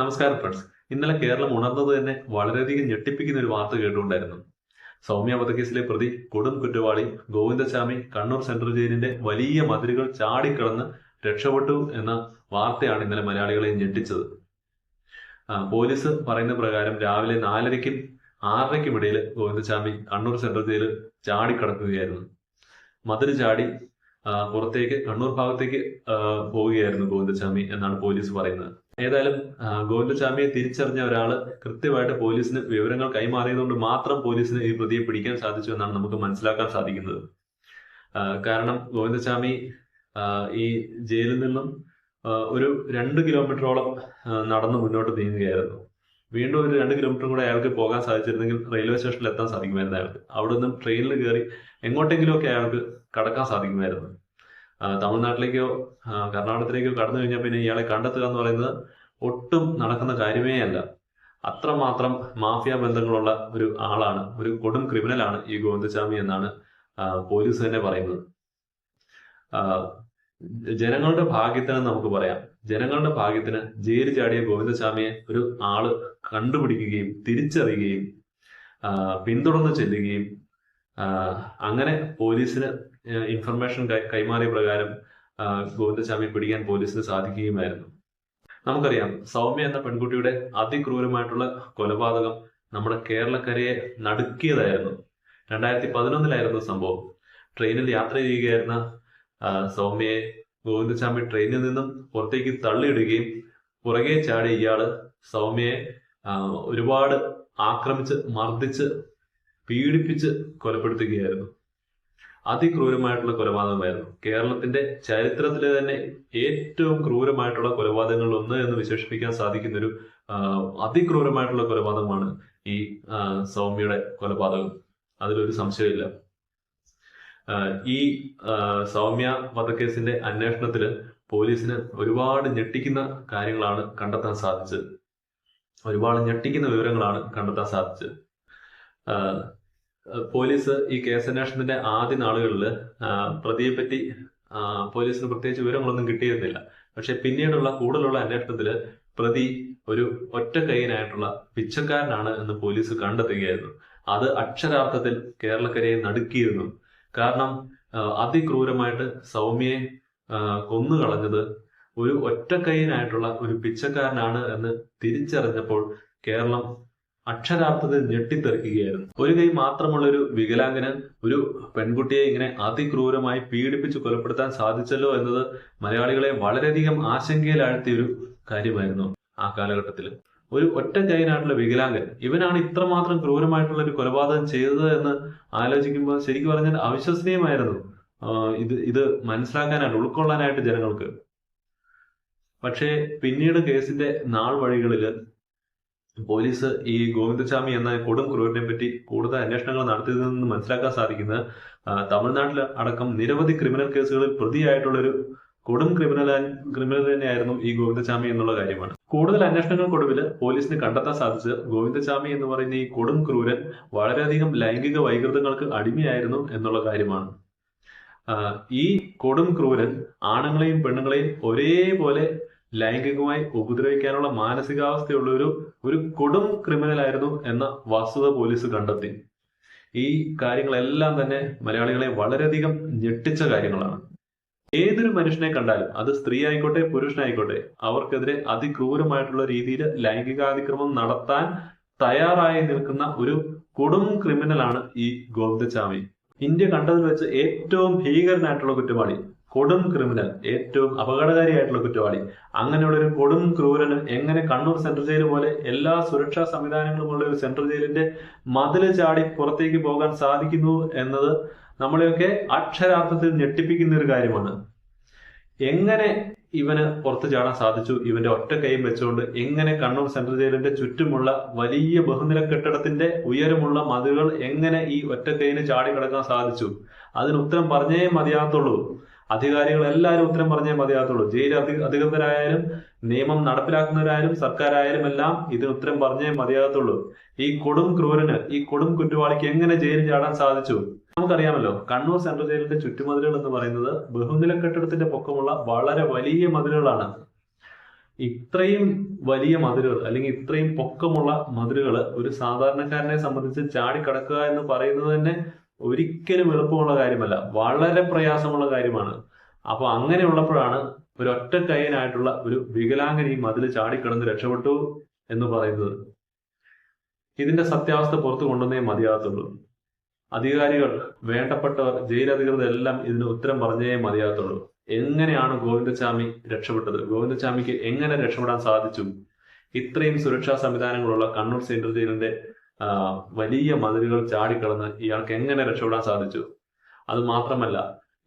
നമസ്കാരം ഫ്രണ്ട്സ് ഇന്നലെ കേരളം ഉണർന്നത് തന്നെ വളരെയധികം ഞെട്ടിപ്പിക്കുന്ന ഒരു വാർത്ത കേട്ടുകൊണ്ടായിരുന്നു. സൗമ്യ വധക്കേസിലെ പ്രതി കൊടും കുറ്റവാളി ഗോവിന്ദസ്വാമി കണ്ണൂർ സെൻട്രൽ ജയിലിന്റെ വലിയ മതിലുകൾ ചാടിക്കടന്ന് രക്ഷപ്പെട്ടു എന്ന വാർത്തയാണ് ഇന്നലെ മലയാളികളെ ഞെട്ടിച്ചത്. പോലീസ് പറയുന്ന പ്രകാരം രാവിലെ നാലരയ്ക്കും ആറരയ്ക്കും ഇടയിൽ ഗോവിന്ദസ്വാമി കണ്ണൂർ സെൻട്രൽ ജയിലിൽ ചാടിക്കടക്കുകയായിരുന്നു. മതിൽ ചാടി പുറത്തേക്ക് കണ്ണൂർ ഭാഗത്തേക്ക് പോവുകയായിരുന്നു ഗോവിന്ദസ്വാമി എന്നാണ് പോലീസ് പറയുന്നത്. ഏതായാലും ഗോവിന്ദസ്വാമിയെ തിരിച്ചറിഞ്ഞ ഒരാൾ കൃത്യമായിട്ട് പോലീസിന് വിവരങ്ങൾ കൈമാറിയതുകൊണ്ട് മാത്രം പോലീസിന് ഈ പ്രതിയെ പിടിക്കാൻ സാധിച്ചു എന്നാണ് നമുക്ക് മനസ്സിലാക്കാൻ സാധിക്കുന്നത്. കാരണം ഗോവിന്ദസ്വാമി ഈ ജയിലിൽ നിന്നും ഒരു രണ്ട് കിലോമീറ്ററോളം നടന്ന് മുന്നോട്ട് നീങ്ങുകയായിരുന്നു. വീണ്ടും ഒരു രണ്ട് കിലോമീറ്റർ കൂടെ അയാൾക്ക് പോകാൻ സാധിച്ചിരുന്നെങ്കിൽ റെയിൽവേ സ്റ്റേഷനിൽ എത്താൻ സാധിക്കുമായിരുന്നു അയാൾക്ക്. അവിടെ നിന്നും ട്രെയിനിൽ കയറി എങ്ങോട്ടെങ്കിലുമൊക്കെ അയാൾക്ക് കടക്കാൻ സാധിക്കുമായിരുന്നു. തമിഴ്നാട്ടിലേക്കോ കർണാടകത്തിലേക്കോ കടന്നു കഴിഞ്ഞാൽ പിന്നെ ഇയാളെ കണ്ടെത്തുക എന്ന് പറയുന്നത് ഒട്ടും നടക്കുന്ന കാര്യമേ അല്ല. അത്രമാത്രം മാഫിയ ബന്ധങ്ങളുള്ള ഒരു ആളാണ് ഒരു കൊടും ക്രിമിനലാണ് ഈ ഗോവിന്ദസ്വാമി എന്നാണ് പോലീസ് തന്നെ പറയുന്നത്. ജനങ്ങളുടെ ഭാഗ്യത്തിന് നമുക്ക് പറയാം. ജനങ്ങളുടെ ഭാഗ്യത്തിന് ജയിലിൽ ചാടിയ ഗോവിന്ദസ്വാമിയെ ഒരു ആൾ കണ്ടുപിടിക്കുകയും തിരിച്ചറിയുകയും പിന്തുടർന്ന് ചെല്ലുകയും അങ്ങനെ പോലീസിന് ഇൻഫർമേഷൻ കൈമാറിയ പ്രകാരം ഗോവിന്ദസ്വാമി പിടിക്കാൻ പോലീസിന് സാധിക്കുകയുമായിരുന്നു. നമുക്കറിയാം സൗമ്യ എന്ന പെൺകുട്ടിയുടെ അതിക്രൂരമായിട്ടുള്ള കൊലപാതകം നമ്മുടെ കേരളക്കരയെ നടുക്കിയതായിരുന്നു. രണ്ടായിരത്തി പതിനൊന്നിലായിരുന്നു സംഭവം. ട്രെയിനിൽ യാത്ര ചെയ്യുകയായിരുന്ന സൗമ്യയെ ഗോവിന്ദസ്വാമി ട്രെയിനിൽ നിന്നും പുറത്തേക്ക് തള്ളിയിടുകയും പുറകെ ചാടി ഇയാൾ സൗമ്യയെ ഒരുപാട് ആക്രമിച്ച് മർദ്ദിച്ച് പീഡിപ്പിച്ച് കൊലപ്പെടുത്തുകയായിരുന്നു. അതിക്രൂരമായിട്ടുള്ള കൊലപാതകമായിരുന്നു. കേരളത്തിന്റെ ചരിത്രത്തിലെ തന്നെ ഏറ്റവും ക്രൂരമായിട്ടുള്ള കൊലപാതകങ്ങളിൽ ഒന്ന് എന്ന് വിശേഷിപ്പിക്കാൻ സാധിക്കുന്ന ഒരു അതിക്രൂരമായിട്ടുള്ള കൊലപാതകമാണ് ഈ സൗമ്യയുടെ കൊലപാതകം. അതിലൊരു സംശയമില്ല ഈ സൗമ്യ വധക്കേസിന്റെ അന്വേഷണത്തിൽ പോലീസിന് ഒരുപാട് ഞെട്ടിക്കുന്ന കാര്യങ്ങളാണ് കണ്ടെത്താൻ സാധിച്ചത്. ഒരുപാട് ഞെട്ടിക്കുന്ന വിവരങ്ങളാണ് കണ്ടെത്താൻ സാധിച്ചത്. പോലീസ് ഈ കേസ് കേസന്വേഷണത്തിന്റെ ആദ്യ നാളുകളിൽ പ്രതിയെ പറ്റി പോലീസിന് പ്രത്യേകിച്ച് വിവരങ്ങളൊന്നും കിട്ടിയിരുന്നില്ല. പക്ഷെ പിന്നീടുള്ള കൂടുതലുള്ള അന്വേഷണത്തിൽ പ്രതി ഒരു ഒറ്റ കൈയനായിട്ടുള്ള പിച്ചക്കാരനാണ് എന്ന് പോലീസ് കണ്ടെത്തുകയായിരുന്നു. അത് അക്ഷരാർത്ഥത്തിൽ കേരളക്കരയെ നടുക്കിയിരുന്നു. കാരണം അതിക്രൂരമായിട്ട് സൗമ്യയെ കൊന്നു കൊന്നുകളഞ്ഞത് ഒരു ഒറ്റക്കൈയിനായിട്ടുള്ള ഒരു പിച്ചക്കാരനാണ് എന്ന് തിരിച്ചറിഞ്ഞപ്പോൾ കേരളം അക്ഷരാർത്ഥത്തിൽ ഞെട്ടിത്തെറിക്കുകയായിരുന്നു. ഒരു കൈ മാത്രമുള്ള ഒരു വികലാംഗന് ഒരു പെൺകുട്ടിയെ ഇങ്ങനെ അതിക്രൂരമായി പീഡിപ്പിച്ച് കൊലപ്പെടുത്താൻ സാധിച്ചല്ലോ എന്നത് മലയാളികളെ വളരെയധികം ആശങ്കയിലാഴ്ത്തിയ ഒരു കാര്യമായിരുന്നു ആ കാലഘട്ടത്തിൽ. ഒരു ഒറ്റ കൈനായിട്ടുള്ള വികലാംഗൻ ഇവനാണ് ഇത്രമാത്രം ക്രൂരമായിട്ടുള്ള ഒരു കൊലപാതകം ചെയ്തത് എന്ന് ആലോചിക്കുമ്പോൾ ശരിക്കും പറഞ്ഞാൽ അവിശ്വസനീയമായിരുന്നു. ഇത് ഇത് മനസ്സിലാക്കാനായിട്ട് ഉൾക്കൊള്ളാനായിട്ട് ജനങ്ങൾക്ക്. പക്ഷേ പിന്നീട് കേസിന്റെ നാൾ വഴികളിൽ പോലീസ് ഈ ഗോവിന്ദസ്വാമി എന്ന കൊടും ക്രൂരനെ പറ്റി കൂടുതൽ അന്വേഷണങ്ങൾ നടത്തിയതെന്ന് മനസ്സിലാക്കാൻ സാധിക്കുന്നത് തമിഴ്നാട്ടിൽ അടക്കം നിരവധി ക്രിമിനൽ കേസുകളിൽ പ്രതിയായിട്ടുള്ള ഒരു കൊടും ക്രിമിനൽ ക്രിമിനൽ തന്നെയായിരുന്നു ഈ ഗോവിന്ദസ്വാമി എന്നുള്ള കാര്യമാണ്. കൂടുതൽ അന്വേഷണങ്ങൾക്കൊടുവിൽ പോലീസിന് കണ്ടെത്താൻ സാധിച്ചത് ഗോവിന്ദസ്വാമി എന്ന് പറയുന്ന ഈ കൊടും ക്രൂരൻ വളരെയധികം ലൈംഗിക വൈകൃതങ്ങൾക്ക് അടിമയായിരുന്നു എന്നുള്ള കാര്യമാണ്. ഈ കൊടും ക്രൂരൻ ആണുങ്ങളെയും പെണ്ണുങ്ങളെയും ഒരേപോലെ ലൈംഗികമായി ഉപദ്രവിക്കാനുള്ള മാനസികാവസ്ഥയുള്ള ഒരു ഒരു കൊടും ക്രിമിനൽ ആയിരുന്നു എന്ന വസ്തുത പോലീസ് കണ്ടെത്തി. ഈ കാര്യങ്ങളെല്ലാം തന്നെ മലയാളികളെ വളരെയധികം ഞെട്ടിച്ച കാര്യങ്ങളാണ്. ഏതൊരു മനുഷ്യനെ കണ്ടാലും അത് സ്ത്രീ ആയിക്കോട്ടെ പുരുഷനായിക്കോട്ടെ അവർക്കെതിരെ അതിക്രൂരമായിട്ടുള്ള രീതിയിൽ ലൈംഗികാതിക്രമം നടത്താൻ തയ്യാറായി നിൽക്കുന്ന ഒരു കൊടും ക്രിമിനലാണ് ഈ ഗോവിന്ദസ്വാമി. ഇന്ത്യ കണ്ടതിൽ വെച്ച് ഏറ്റവും ഭീകരനായിട്ടുള്ള കുറ്റവാളി കൊടും ക്രിമിനൽ ഏറ്റവും അപകടകാരിയായിട്ടുള്ള കുറ്റവാളി. അങ്ങനെയുള്ള ഒരു കൊടും ക്രൂരന് എങ്ങനെ കണ്ണൂർ സെൻട്രൽ ജയിൽ പോലെ എല്ലാ സുരക്ഷാ സംവിധാനങ്ങളുമുള്ള ഒരു സെൻട്രൽ ജയിലിന്റെ മതിൽ ചാടി പുറത്തേക്ക് പോകാൻ സാധിക്കുന്നു എന്നത് നമ്മളെയൊക്കെ അക്ഷരാർത്ഥത്തിൽ ഞെട്ടിപ്പിക്കുന്ന ഒരു കാര്യമാണ്. എങ്ങനെ ഇവന് പുറത്തു ചാടാൻ സാധിച്ചു? ഇവന്റെ ഒറ്റ കൈയും വെച്ചുകൊണ്ട് എങ്ങനെ കണ്ണൂർ സെൻട്രൽ ജയിലിന്റെ ചുറ്റുമുള്ള വലിയ ബഹുനില കെട്ടിടത്തിന്റെ ഉയരമുള്ള മതിലുകൾ എങ്ങനെ ഈ ഒറ്റ കൈയിന് ചാടി കിടക്കാൻ സാധിച്ചു? അതിന് ഉത്തരം പറഞ്ഞേ മതിയാകത്തുള്ളൂ. അധികാരികൾ എല്ലാവരും ഉത്തരം പറഞ്ഞേ മതിയാകത്തുള്ളൂ. ജയിൽ അധി അധികൃതരായാലും നിയമം നടപ്പിലാക്കുന്നവരായാലും സർക്കാരായാലും എല്ലാം ഇതിന് ഉത്തരം പറഞ്ഞേ മതിയാകത്തുള്ളൂ. ഈ കൊടും ക്രൂരന് ഈ കൊടും കുറ്റവാളിക്ക് എങ്ങനെ ജയിലിൽ ചാടാൻ സാധിച്ചു? നമുക്കറിയാമല്ലോ കണ്ണൂർ സെൻട്രൽ ജയിലിന്റെ ചുറ്റുമതിലുകൾ എന്ന് പറയുന്നത് ബഹുനില കെട്ടിടത്തിന്റെ പൊക്കമുള്ള വളരെ വലിയ മതിലുകളാണ്. ഇത്രയും വലിയ മതിലുകൾ അല്ലെങ്കിൽ ഇത്രയും പൊക്കമുള്ള മതിലുകൾ ഒരു സാധാരണക്കാരനെ സംബന്ധിച്ച് ചാടിക്കടക്കുക എന്ന് പറയുന്നത് തന്നെ ഒരിക്കലും എളുപ്പമുള്ള കാര്യമല്ല. വളരെ പ്രയാസമുള്ള കാര്യമാണ്. അപ്പൊ അങ്ങനെയുള്ളപ്പോഴാണ് ഒരു ഒറ്റ കൈയനായിട്ടുള്ള ഒരു വികലാംഗൻ ഈ മതിൽ ചാടിക്കടന്ന് രക്ഷപ്പെട്ടു എന്ന് പറയുന്നത്. ഇതിന്റെ സത്യാവസ്ഥ പുറത്തു കൊണ്ടുവന്നേ മതിയാകത്തുള്ളൂ. അധികാരികൾ വേണ്ടപ്പെട്ടവർ ജയിലധികൃതർ എല്ലാം ഇതിന് ഉത്തരം പറഞ്ഞേ മതിയാകത്തുള്ളൂ. എങ്ങനെയാണ് ഗോവിന്ദസ്വാമി രക്ഷപ്പെട്ടത്? ഗോവിന്ദസ്വാമിക്ക് എങ്ങനെ രക്ഷപ്പെടാൻ സാധിച്ചു? ഇത്രയും സുരക്ഷാ സംവിധാനങ്ങളുള്ള കണ്ണൂർ സെൻട്രൽ ജയിലിന്റെ വലിയ മതിലുകൾ ചാടിക്കടന്ന് ഇയാൾക്ക് എങ്ങനെ രക്ഷപ്പെടാൻ സാധിച്ചു? അത് മാത്രമല്ല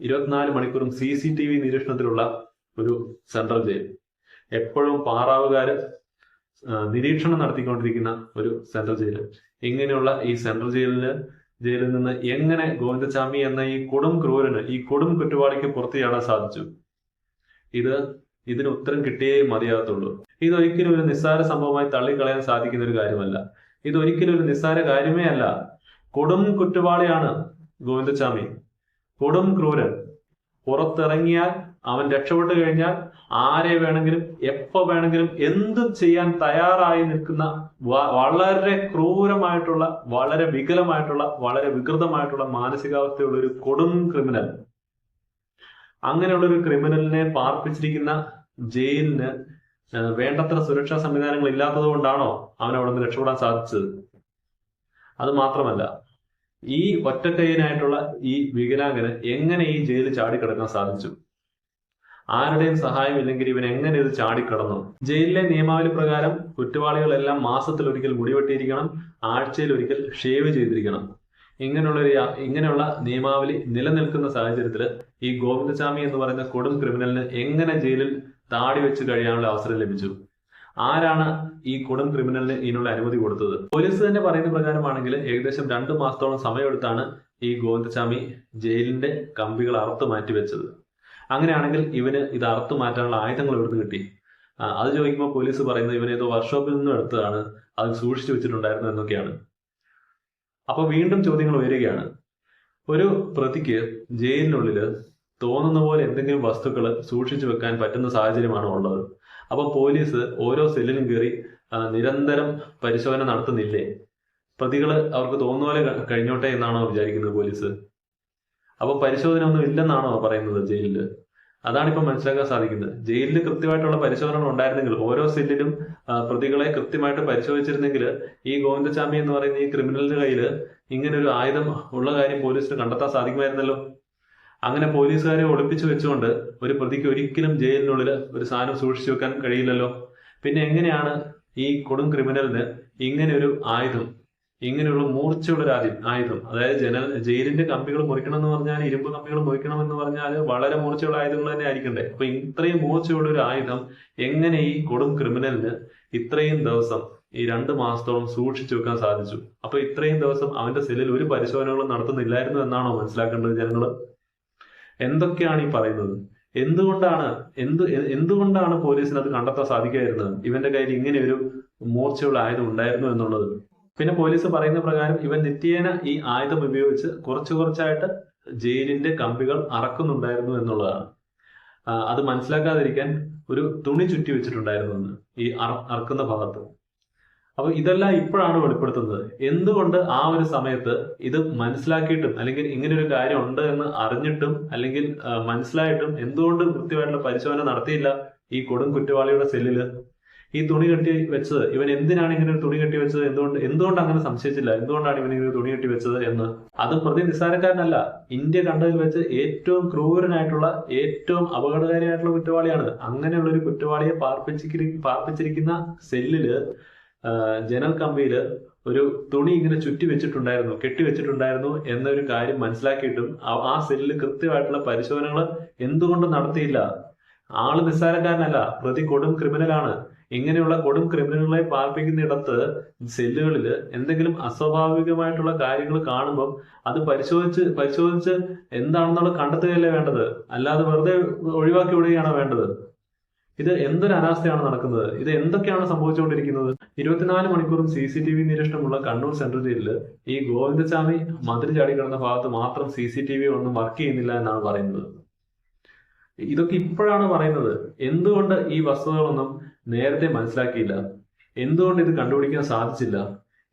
ഇരുപത്തിനാല് മണിക്കൂറും സി സി ടി വി നിരീക്ഷണത്തിലുള്ള ഒരു സെൻട്രൽ ജയിൽ. എപ്പോഴും പാറാവുകാര് നിരീക്ഷണം നടത്തിക്കൊണ്ടിരിക്കുന്ന ഒരു സെൻട്രൽ ജയിൽ. ഇങ്ങനെയുള്ള ഈ സെൻട്രൽ ജയിലിൽ ജയിലിൽ നിന്ന് എങ്ങനെ ഗോവിന്ദസ്വാമി എന്ന ഈ കൊടും ക്രൂരന് ഈ കൊടും കുറ്റവാളിക്ക് പുറത്തു ചാടാൻ സാധിച്ചു? ഇത് ഇതിന് ഉത്തരം കിട്ടിയേ മതിയാകത്തുള്ളൂ. ഇതൊരിക്കലും ഒരു നിസ്സാര സംഭവമായി തള്ളിക്കളയാൻ സാധിക്കുന്ന ഒരു കാര്യമല്ല. ഇതൊരിക്കലും ഒരു നിസ്സാര കാര്യമേ അല്ല. കൊടും കുറ്റവാളിയാണ് ഗോവിന്ദസ്വാമി. കൊടും ക്രൂരൻ. പുറത്തിറങ്ങിയാൽ അവൻ രക്ഷപ്പെട്ടു കഴിഞ്ഞാൽ ആരെ വേണമെങ്കിലും എപ്പോ വേണമെങ്കിലും എന്തും ചെയ്യാൻ തയ്യാറായി നിൽക്കുന്ന വളരെ ക്രൂരമായിട്ടുള്ള വളരെ വികലമായിട്ടുള്ള വളരെ വികൃതമായിട്ടുള്ള മാനസികാവസ്ഥയുള്ള ഒരു കൊടും ക്രിമിനൽ. അങ്ങനെയുള്ള ഒരു ക്രിമിനലിനെ പാർപ്പിച്ചിരിക്കുന്ന ജയിലിന് വേണ്ടത്ര സുരക്ഷാ സംവിധാനങ്ങൾ ഇല്ലാത്തത് കൊണ്ടാണോ അവൻ അവിടെ നിന്ന് രക്ഷപ്പെടാൻ സാധിച്ചത്? അത് മാത്രമല്ല ഈ ഒറ്റക്കൈനായിട്ടുള്ള ഈ വികലാംഗന് എങ്ങനെ ഈ ജയിലിൽ ചാടിക്കിടക്കാൻ സാധിച്ചു? ആരുടെയും സഹായം ഇല്ലെങ്കിൽ ഇവൻ എങ്ങനെ ഇത് ചാടിക്കടന്നു? ജയിലിലെ നിയമാവലി പ്രകാരം കുറ്റവാളികളെല്ലാം മാസത്തിൽ ഒരിക്കൽ മുടിവെട്ടിയിരിക്കണം ആഴ്ചയിൽ ഒരിക്കൽ ഷേവ് ചെയ്തിരിക്കണം. ഇങ്ങനെയുള്ള ഇങ്ങനെയുള്ള നിയമാവലി നിലനിൽക്കുന്ന സാഹചര്യത്തിൽ ഈ ഗോവിന്ദസ്വാമി എന്ന് പറയുന്ന കൊടും ക്രിമിനലിന് എങ്ങനെ ജയിലിൽ താടി വെച്ച് കഴിയാനുള്ള അവസരം ലഭിച്ചു. ആരാണ് ഈ കൊടും ക്രിമിനലിന് ഇതിനുള്ള അനുമതി കൊടുത്തത്? പോലീസ് തന്നെ പറയുന്ന പ്രകാരമാണെങ്കിൽ ഏകദേശം രണ്ടു മാസത്തോളം സമയമെടുത്താണ് ഈ ഗോവിന്ദസ്വാമി ജയിലിന്റെ കമ്പികൾ അറുത്ത് മാറ്റി വെച്ചത്. അങ്ങനെയാണെങ്കിൽ ഇവന് ഇത് അറുത്ത് മാറ്റാനുള്ള ആയുധങ്ങൾ ഇവിടുന്ന് കിട്ടി? അത് ചോദിക്കുമ്പോൾ പോലീസ് പറയുന്നത് ഇവൻ ഏതോ വർക്ക്ഷോപ്പിൽ നിന്നും എടുത്തതാണ്. അത് സൂക്ഷിച്ചു വെച്ചിട്ടുണ്ടായിരുന്നു എന്നൊക്കെയാണ്. അപ്പൊ വീണ്ടും ചോദ്യങ്ങൾ വരികയാണ് ഒരു പ്രതിക്ക് ജയിലിനുള്ളിൽ തോന്നുന്ന പോലെ എന്തെങ്കിലും വസ്തുക്കൾ സൂക്ഷിച്ചു വെക്കാൻ പറ്റുന്ന സാഹചര്യമാണ് ഉള്ളത്. അപ്പൊ പോലീസ് ഓരോ സെല്ലിലും കയറി നിരന്തരം പരിശോധന നടത്തുന്നില്ലേ? പ്രതികൾ അവർക്ക് തോന്നുന്ന പോലെ കഴിഞ്ഞോട്ടെ എന്നാണോ വിചാരിക്കുന്നത് പോലീസ്? അപ്പോൾ പരിശോധന ഒന്നും ഇല്ലെന്നാണോ പറയുന്നത് ജയിലിൽ? അതാണ് ഇപ്പം മനസ്സിലാക്കാൻ സാധിക്കുന്നത്. ജയിലിൽ കൃത്യമായിട്ടുള്ള പരിശോധനകൾ ഉണ്ടായിരുന്നെങ്കിൽ ഓരോ സെല്ലിലും പ്രതികളെ കൃത്യമായിട്ട് പരിശോധിച്ചിരുന്നെങ്കിൽ ഈ ഗോവിന്ദചാമി എന്ന് പറയുന്ന ഈ ക്രിമിനലിന്റെ കയ്യിൽ ഇങ്ങനെ ഒരു ആയുധം ഉള്ള കാര്യം പോലീസിന് കണ്ടെത്താൻ സാധിക്കുമായിരുന്നല്ലോ. അങ്ങനെ പോലീസുകാരെ ഒളിപ്പിച്ചു വെച്ചുകൊണ്ട് ഒരു പ്രതിക്ക് ഒരിക്കലും ജയിലിനുള്ളിൽ ഒരു സാധനം സൂക്ഷിച്ചു വെക്കാൻ കഴിയില്ലല്ലോ. പിന്നെ എങ്ങനെയാണ് ഈ കൊടും ക്രിമിനലിന് ഇങ്ങനെ ഒരു ആയുധം ഇങ്ങനെയുള്ള മൂർച്ചയുള്ള ഒരു ആയുധം അതായത് ജന ജയിലിന്റെ കമ്പികൾ മുറിക്കണം എന്ന് പറഞ്ഞാൽ ഇരുമ്പ് കമ്പികൾ മുറിക്കണം എന്ന് പറഞ്ഞാൽ വളരെ മൂർച്ചയുള്ള ആയുധങ്ങൾ തന്നെ ആയിരിക്കണ്ടേ? അപ്പൊ ഇത്രയും മൂർച്ചയുള്ള ഒരു ആയുധം എങ്ങനെ ഈ കൊടും ക്രിമിനലിന് ഇത്രയും ദിവസം ഈ രണ്ട് മാസത്തോളം സൂക്ഷിച്ചു വെക്കാൻ സാധിച്ചു? അപ്പൊ ഇത്രയും ദിവസം അവന്റെ സെല്ലിൽ ഒരു പരിശോധനകളും നടത്തുന്നില്ലായിരുന്നു എന്നാണോ മനസ്സിലാക്കേണ്ടത് ജനങ്ങൾ എന്തൊക്കെയാണ് ഈ പറയുന്നത്? എന്തുകൊണ്ടാണ് എന്ത് എന്തുകൊണ്ടാണ് പോലീസിന് അത് കണ്ടെത്താൻ സാധിക്കായിരുന്നത് ഇവന്റെ കയ്യിൽ ഇങ്ങനെ ഒരു മൂർച്ചയുള്ള ആയുധം ഉണ്ടായിരുന്നു എന്നുള്ളത്. പിന്നെ പോലീസ് പറയുന്ന പ്രകാരം ഇവൻ നിത്യേന ഈ ആയുധം ഉപയോഗിച്ച് കുറച്ചു കുറച്ചായിട്ട് ജയിലിന്റെ കമ്പികൾ അറക്കുന്നുണ്ടായിരുന്നു എന്നുള്ളതാണ്. അത് മനസ്സിലാക്കാതിരിക്കാൻ ഒരു തുണി ചുറ്റി വെച്ചിട്ടുണ്ടായിരുന്നു ഈ അറ- അറക്കുന്ന ഭാഗത്ത്. അപ്പൊ ഇതെല്ലാം ഇപ്പോഴാണ് വെളിപ്പെടുത്തുന്നത്. എന്തുകൊണ്ട് ആ ഒരു സമയത്ത് ഇത് മനസ്സിലാക്കിയിട്ടും അല്ലെങ്കിൽ ഇങ്ങനെ ഒരു കാര്യം ഉണ്ട് എന്ന് അറിഞ്ഞിട്ടും അല്ലെങ്കിൽ മനസ്സിലായിട്ടും എന്തുകൊണ്ട് കൃത്യമായിട്ടുള്ള പരിശോധന നടത്തിയില്ല ഈ കൊടും കുറ്റവാളിയുടെ സെല്ലിൽ? ഈ തുണി കെട്ടി വെച്ചത് ഇവൻ എന്തിനാണ് ഇങ്ങനെ ഒരു തുണി കെട്ടി വെച്ചത്? എന്തുകൊണ്ട് എന്തുകൊണ്ട് അങ്ങനെ സംശയിച്ചില്ല? എന്തുകൊണ്ടാണ് ഇവൻ ഇങ്ങനെ തുണി കെട്ടി വെച്ചത് എന്ന്? അത് പ്രതി നിസ്സാരക്കാരനല്ല. ഇന്ത്യ കണ്ടതിൽ വെച്ച് ഏറ്റവും ക്രൂരനായിട്ടുള്ള ഏറ്റവും അപകടകാരിയായിട്ടുള്ള കുറ്റവാളിയാണ്. അങ്ങനെയുള്ള ഒരു കുറ്റവാളിയെ പാർപ്പിച്ചിരി പാർപ്പിച്ചിരിക്കുന്ന സെല്ലിൽ ജനൽ കമ്പിയിൽ ഒരു തുണി ഇങ്ങനെ ചുറ്റി വെച്ചിട്ടുണ്ടായിരുന്നു കെട്ടി വെച്ചിട്ടുണ്ടായിരുന്നു എന്നൊരു കാര്യം മനസ്സിലാക്കിയിട്ടും ആ- സെല്ലിൽ കൃത്യമായിട്ടുള്ള പരിശോധനകൾ എന്തുകൊണ്ട് നടത്തിയില്ല. ആൾ നിസ്സാരക്കാരനല്ല പ്രതി കൊടും ക്രിമിനലാണ്. ഇങ്ങനെയുള്ള കൊടും ക്രിമിനലുകളെ പാർപ്പിക്കുന്നിടത്ത് സെല്ലുകളിൽ എന്തെങ്കിലും അസ്വാഭാവികമായിട്ടുള്ള കാര്യങ്ങൾ കാണുമ്പോൾ അത് പരിശോധിച്ച് പരിശോധിച്ച് എന്താണെന്നുള്ളത് കണ്ടെത്തുകയല്ലേ വേണ്ടത്? അല്ലാതെ വെറുതെ ഒഴിവാക്കി വിടുകയാണോ വേണ്ടത്? ഇത് എന്തൊരു അനാസ്ഥയാണ് നടക്കുന്നത്? ഇത് എന്തൊക്കെയാണ് സംഭവിച്ചുകൊണ്ടിരിക്കുന്നത്? ഇരുപത്തിനാല് മണിക്കൂറും സി സി ടി വി നിരീക്ഷണമുള്ള കണ്ണൂർ സെൻട്രൽ ജയിലിൽ ഈ ഗോവിന്ദസ്വാമി മതിൽ ചാടി കിടന്ന ഭാഗത്ത് മാത്രം സി സി ടി വി ഒന്നും വർക്ക് ചെയ്യുന്നില്ല എന്നാണ് പറയുന്നത്. ഇതൊക്കെ ഇപ്പോഴാണ് പറയുന്നത്. എന്തുകൊണ്ട് ഈ വസ്തുതകളൊന്നും നേരത്തെ മനസ്സിലാക്കിയില്ല? എന്തുകൊണ്ട് ഇത് കണ്ടുപിടിക്കാൻ സാധിച്ചില്ല?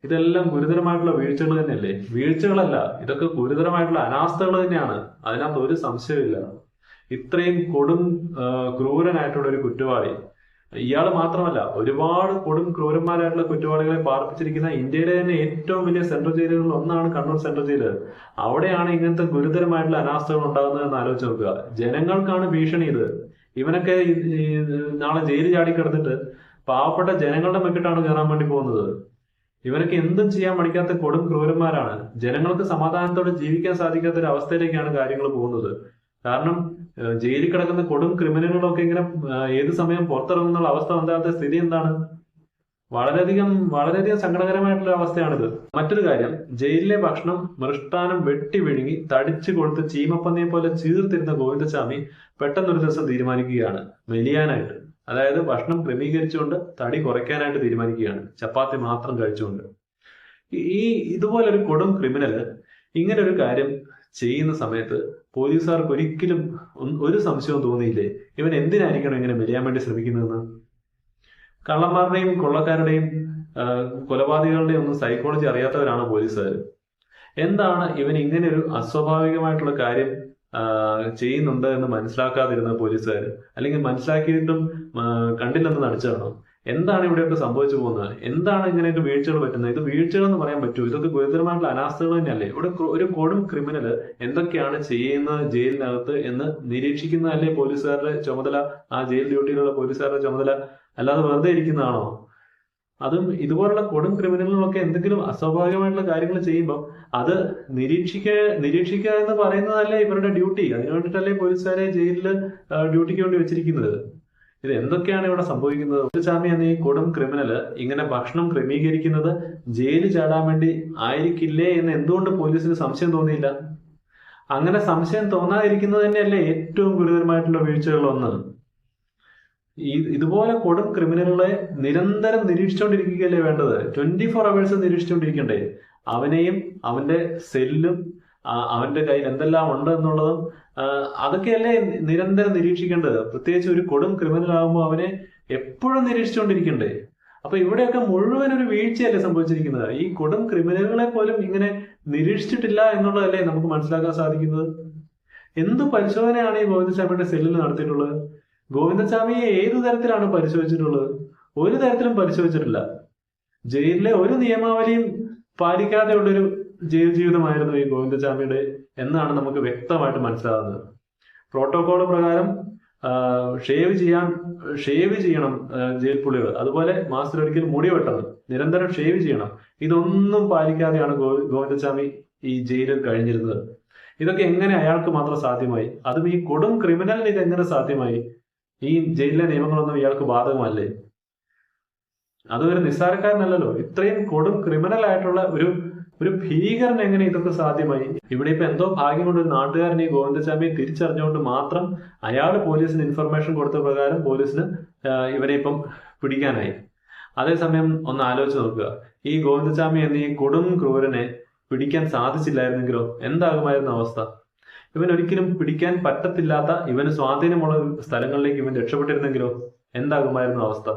ഇതെല്ലാം ഗുരുതരമായിട്ടുള്ള വീഴ്ചകൾ തന്നെയല്ലേ? വീഴ്ചകളല്ല ഇതൊക്കെ ഗുരുതരമായിട്ടുള്ള അനാസ്ഥകൾ തന്നെയാണ്. അതിനകത്ത് ഒരു സംശയമില്ല ഇത്രയും കൊടും ക്രൂരനായിട്ടുള്ള ഒരു കുറ്റവാളി. ഇയാൾ മാത്രമല്ല ഒരുപാട് കൊടും ക്രൂരന്മാരായിട്ടുള്ള കുറ്റവാളികളെ പാർപ്പിച്ചിരിക്കുന്ന ഇന്ത്യയിലെ തന്നെ ഏറ്റവും വലിയ സെൻട്രൽ ജയിലുകളിൽ ഒന്നാണ് കണ്ണൂർ സെൻട്രൽ ജയിൽ അവിടെയാണ് ഇങ്ങനത്തെ ഗുരുതരമായിട്ടുള്ള അനാസ്ഥകൾ ഉണ്ടാകുന്നത് എന്ന് ആലോചിച്ച് നോക്കുക. ജനങ്ങൾക്കാണ് ഭീഷണി ഇത്. ഇവനൊക്കെ നാളെ ജയിലിൽ ചാടി കിടന്നിട്ട് പാവപ്പെട്ട ജനങ്ങളുടെ മെക്കിട്ടാണ് കയറാൻ വേണ്ടി പോകുന്നത്. ഇവനൊക്കെ എന്തും ചെയ്യാൻ പഠിക്കാത്ത കൊടും ക്രൂരന്മാരാണ്. ജനങ്ങൾക്ക് സമാധാനത്തോടെ ജീവിക്കാൻ സാധിക്കാത്ത ഒരു അവസ്ഥയിലേക്കാണ് കാര്യങ്ങൾ പോകുന്നത്. കാരണം ജയിലിൽ കിടക്കുന്ന കൊടും ക്രിമിനലുകളൊക്കെ ഇങ്ങനെ ഏത് സമയം പുറത്തിറങ്ങുന്നുള്ള അവസ്ഥ ഉണ്ടാകാത്ത സ്ഥിതി എന്താണ്? വളരെയധികം വളരെയധികം സങ്കടകരമായിട്ടുള്ള അവസ്ഥയാണിത്. മറ്റൊരു കാര്യം ജയിലിലെ ഭക്ഷണം മൃഷ്ടാനം വെട്ടി വിഴുങ്ങി തടിച്ചു കൊടുത്ത് ചീമപ്പന്നിയെ പോലെ ചീർത്തിരുന്ന ഗോവിന്ദസ്വാമി പെട്ടെന്നൊരു ദിവസം തീരുമാനിക്കുകയാണ് മെലിയാനായിട്ട്. അതായത് ഭക്ഷണം ക്രമീകരിച്ചുകൊണ്ട് തടി കുറയ്ക്കാനായിട്ട് തീരുമാനിക്കുകയാണ് ചപ്പാത്തി മാത്രം കഴിച്ചുകൊണ്ട്. ഈ- ഇതുപോലൊരു കൊടും ക്രിമിനൽ ഇങ്ങനൊരു കാര്യം ചെയ്യുന്ന സമയത്ത് പോലീസുകാർക്ക് ഒരിക്കലും ഒരു സംശയവും തോന്നിയില്ലേ? ഇവൻ എന്തിനായിരിക്കണം ഇങ്ങനെ മെലിയാൻ വേണ്ടി ശ്രമിക്കുന്നതെന്ന്? കള്ളന്മാരുടെയും കൊള്ളക്കാരുടെയും കൊലപാതകളുടെയും ഒന്നും സൈക്കോളജി അറിയാത്തവരാണ് പോലീസുകാർ എന്താണ് ഇവൻ ഇങ്ങനെ ഒരു അസ്വാഭാവികമായിട്ടുള്ള കാര്യം ചെയ്യുന്നുണ്ട് എന്ന് മനസ്സിലാക്കാതിരുന്ന പോലീസുകാർ അല്ലെങ്കിൽ മനസ്സിലാക്കിയിട്ടും കണ്ടില്ലെന്ന് നടിച്ചതാണോ? എന്താണ് ഇവിടെയൊക്കെ സംഭവിച്ചു പോകുന്നത്? എന്താണ് ഇങ്ങനെയൊക്കെ വീഴ്ചകൾ പറ്റുന്നത്? ഇത് വീഴ്ചകൾ എന്ന് പറയാൻ പറ്റൂ. ഇതൊക്കെ ഗുരുതരമായിട്ടുള്ള അനാസ്ഥകൾ തന്നെയല്ലേ? ഇവിടെ ഒരു കൊടും ക്രിമിനൽ എന്തൊക്കെയാണ് ചെയ്യുന്നത് ജയിലിനകത്ത് എന്ന് നിരീക്ഷിക്കുന്നതല്ലേ പോലീസുകാരുടെ ചുമതല? ആ ജയിൽ ഡ്യൂട്ടിയിലുള്ള പോലീസുകാരുടെ ചുമതല അല്ലാതെ വെറുതെ ഇരിക്കുന്നതാണോ? അതും ഇതുപോലുള്ള കൊടും ക്രിമിനലുകളൊക്കെ എന്തെങ്കിലും അസ്വാഭാവികമായിട്ടുള്ള കാര്യങ്ങൾ ചെയ്യുമ്പോൾ അത് നിരീക്ഷിക്കുക നിരീക്ഷിക്കുക എന്ന് പറയുന്നതല്ലേ ഇവരുടെ ഡ്യൂട്ടി. അതിനു വേണ്ടിയിട്ടല്ലേ പോലീസുകാരെ ജയിലിൽ ഡ്യൂട്ടിക്ക് വേണ്ടി വെച്ചിരിക്കുന്നത്. ഇത് എന്തൊക്കെയാണ് ഇവിടെ സംഭവിക്കുന്നത്? ഉച്ചസ്വാമി എന്ന ഈ കൊടും ക്രിമിനൽ ഇങ്ങനെ ഭക്ഷണം ക്രമീകരിക്കുന്നത് ജയിലിൽ ചാടാൻ വേണ്ടി ആയിരിക്കില്ലേ എന്ന് എന്തുകൊണ്ട് പോലീസിന് സംശയം തോന്നിയില്ല? അങ്ങനെ സംശയം തോന്നാതിരിക്കുന്നത് തന്നെയല്ലേ ഏറ്റവും ഗുരുതരമായിട്ടുള്ള വീഴ്ചകളൊന്ന് ഈ ഇതുപോലെ കൊടും ക്രിമിനലുകളെ നിരന്തരം നിരീക്ഷിച്ചുകൊണ്ടിരിക്കുകയല്ലേ വേണ്ടത്? ട്വന്റി ഫോർ അവേഴ്സ് നിരീക്ഷിച്ചുകൊണ്ടിരിക്കണ്ടേ? അവനെയും അവന്റെ സെല്ലും അവന്റെ കയ്യിൽ എന്തെല്ലാം ഉണ്ട് എന്നുള്ളതും അതൊക്കെയല്ലേ നിരന്തരം നിരീക്ഷിക്കേണ്ടത്? പ്രത്യേകിച്ച് ഒരു കൊടും ക്രിമിനൽ ആകുമ്പോൾ അവനെ എപ്പോഴും നിരീക്ഷിച്ചുകൊണ്ടിരിക്കണ്ടേ? അപ്പൊ ഇവിടെയൊക്കെ മുഴുവൻ ഒരു വീഴ്ചയല്ലേ സംഭവിച്ചിരിക്കുന്നത്? ഈ കൊടും ക്രിമിനലുകളെ പോലും ഇങ്ങനെ നിരീക്ഷിച്ചിട്ടില്ല എന്നുള്ളതല്ലേ നമുക്ക് മനസ്സിലാക്കാൻ സാധിക്കുന്നത്? എന്ത് പരിശോധനയാണ് ഈ ഗോവിന്ദസ്വാമിയുടെ സെല്ലിൽ നടത്തിയിട്ടുള്ളത്? ഗോവിന്ദസ്വാമിയെ ഏതു തരത്തിലാണ് പരിശോധിച്ചിട്ടുള്ളത്? ഒരു തരത്തിലും പരിശോധിച്ചിട്ടില്ല. ജയിലിലെ ഒരു നിയമാവലിയും പാലിക്കാതെയുള്ളൊരു ജയിൽ ജീവിതമായിരുന്നു ഈ ഗോവിന്ദസ്വാമിയുടെ എന്നാണ് നമുക്ക് വ്യക്തമായിട്ട് മനസ്സിലാകുന്നത്. പ്രോട്ടോകോൾ പ്രകാരം ഷേവ് ചെയ്യാൻ ഷേവ് ചെയ്യണം ജയിൽ പുള്ളികൾ. അതുപോലെ മാസത്തിലൊരിക്കൽ മുടി വെട്ടണം. നിരന്തരം ഷേവ് ചെയ്യണം. ഇതൊന്നും പാലിക്കാതെയാണ് ഗോവിന്ദസ്വാമി ഈ ജയിലിൽ കഴിഞ്ഞിരുന്നത്. ഇതൊക്കെ എങ്ങനെ അയാൾക്ക് മാത്രം സാധ്യമായി? അതും ഈ കൊടും ക്രിമിനലിന് ഇത് എങ്ങനെ സാധ്യമായി? ഈ ജയിലിലെ നിയമങ്ങളൊന്നും ഇയാൾക്ക് ബാധകമല്ലേ? അതൊരു നിസ്സാരക്കാരനല്ലല്ലോ. ഇത്രയും കൊടും ക്രിമിനൽ ആയിട്ടുള്ള ഒരു ഒരു ഭീകരൻ എങ്ങനെ ഇതൊക്കെ സാധ്യമായി? ഇവിടെ ഇപ്പൊ എന്തോ ഭാഗ്യം കൊണ്ട് ഒരു നാട്ടുകാരനെ ഈ ഗോവിന്ദസ്വാമിയെ തിരിച്ചറിഞ്ഞുകൊണ്ട് മാത്രം അയാൾ പോലീസിന് ഇൻഫർമേഷൻ കൊടുത്ത പ്രകാരം പോലീസിന് ഇവരെ ഇപ്പം പിടിക്കാനായി. അതേസമയം ഒന്ന് ആലോചിച്ച് നോക്കുക. ഈ ഗോവിന്ദസ്വാമി എന്ന ഈ കൊടും ക്രൂരനെ പിടിക്കാൻ സാധിച്ചില്ലായിരുന്നെങ്കിലോ? എന്താകുമായിരുന്ന അവസ്ഥ? ഇവൻ ഒരിക്കലും പിടിക്കാൻ പറ്റത്തില്ലാത്ത ഇവന് സ്വാധീനമുള്ള സ്ഥലങ്ങളിലേക്ക് ഇവൻ രക്ഷപ്പെട്ടിരുന്നെങ്കിലോ? എന്താകുമായിരുന്നു അവസ്ഥ?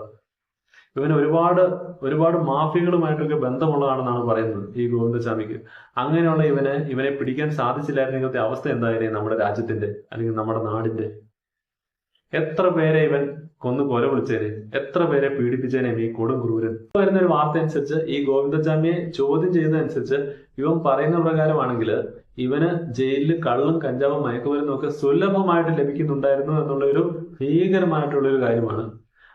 ഇവന് ഒരുപാട് ഒരുപാട് മാഫിയകളുമായിട്ടൊക്കെ ബന്ധമുള്ളതാണെന്നാണ് പറയുന്നത് ഈ ഗോവിന്ദസ്വാമിക്ക്. അങ്ങനെയുള്ള ഇവനെ ഇവനെ പിടിക്കാൻ സാധിച്ചില്ലായിരുന്നെങ്കിലത്തെ അവസ്ഥ എന്തായിരുന്നു നമ്മുടെ രാജ്യത്തിന്റെ അല്ലെങ്കിൽ നമ്മുടെ നാടിന്റെ? എത്ര പേരെ ഇവൻ കൊന്നു കൊല വിളിച്ചേനെ? എത്ര പേരെ പീഡിപ്പിച്ചേനെ ഈ കൊടും ക്രൂരൻ? വരുന്ന ഒരു വാർത്ത അനുസരിച്ച് ഈ ഗോവിന്ദസ്വാമിയെ ചോദ്യം ചെയ്തതനുസരിച്ച് ഇവൻ പറയുന്ന പ്രകാരമാണെങ്കിൽ ഇവന് ജയിലിൽ കള്ളും കഞ്ചാവും മയക്കുമരുന്നും ഒക്കെ സുലഭമായിട്ട് ലഭിക്കുന്നുണ്ടായിരുന്നു എന്നുള്ള ഒരു ഭീകരമായിട്ടുള്ള ഒരു കാര്യമാണ്.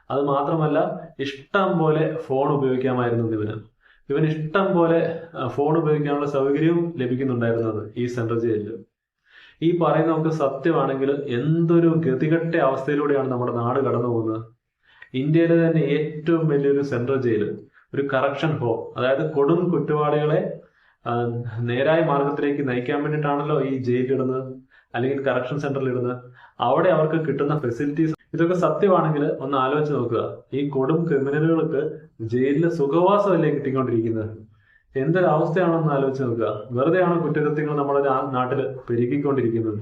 അത് മാത്രമല്ല ഇഷ്ടം പോലെ ഫോൺ ഉപയോഗിക്കാമായിരുന്നു ഇവന്. ഇവൻ ഇഷ്ടം പോലെ ഫോൺ ഉപയോഗിക്കാനുള്ള സൗകര്യവും ലഭിക്കുന്നുണ്ടായിരുന്നത് ഈ സെൻട്രൽ ജയിലിൽ ഈ പറയുന്ന നമുക്ക് സത്യമാണെങ്കിൽ എന്തൊരു ഗതികെട്ട അവസ്ഥയിലൂടെയാണ് നമ്മുടെ നാട് കടന്നു പോകുന്നത്. ഇന്ത്യയിലെ തന്നെ ഏറ്റവും വലിയൊരു സെൻട്രൽ ജയിൽ ഒരു കറക്ഷൻ ഹോം അതായത് കൊടും കുറ്റവാളികളെ നേരായ മാർഗത്തിലേക്ക് നയിക്കാൻ വേണ്ടിയിട്ടാണല്ലോ ഈ ജയിലിടുന്നത് അല്ലെങ്കിൽ കറക്ഷൻ സെന്ററിൽ ഇടുന്നത്. അവിടെ അവർക്ക് കിട്ടുന്ന ഫെസിലിറ്റീസ് ഇതൊക്കെ സത്യമാണെങ്കിൽ ഒന്ന് ആലോചിച്ച് നോക്കുക. ഈ കൊടും ക്രിമിനലുകൾക്ക് ജയിലിൽ സുഖവാസമല്ലേ കിട്ടിക്കൊണ്ടിരിക്കുന്നത്? എന്തൊരവസ്ഥയാണെന്ന് ആലോചിച്ച് നോക്കുക. വെറുതെയാണോ കുറ്റകൃത്യങ്ങൾ നമ്മുടെ നാട്ടിൽ പെരുകിക്കൊണ്ടിരിക്കുന്നത്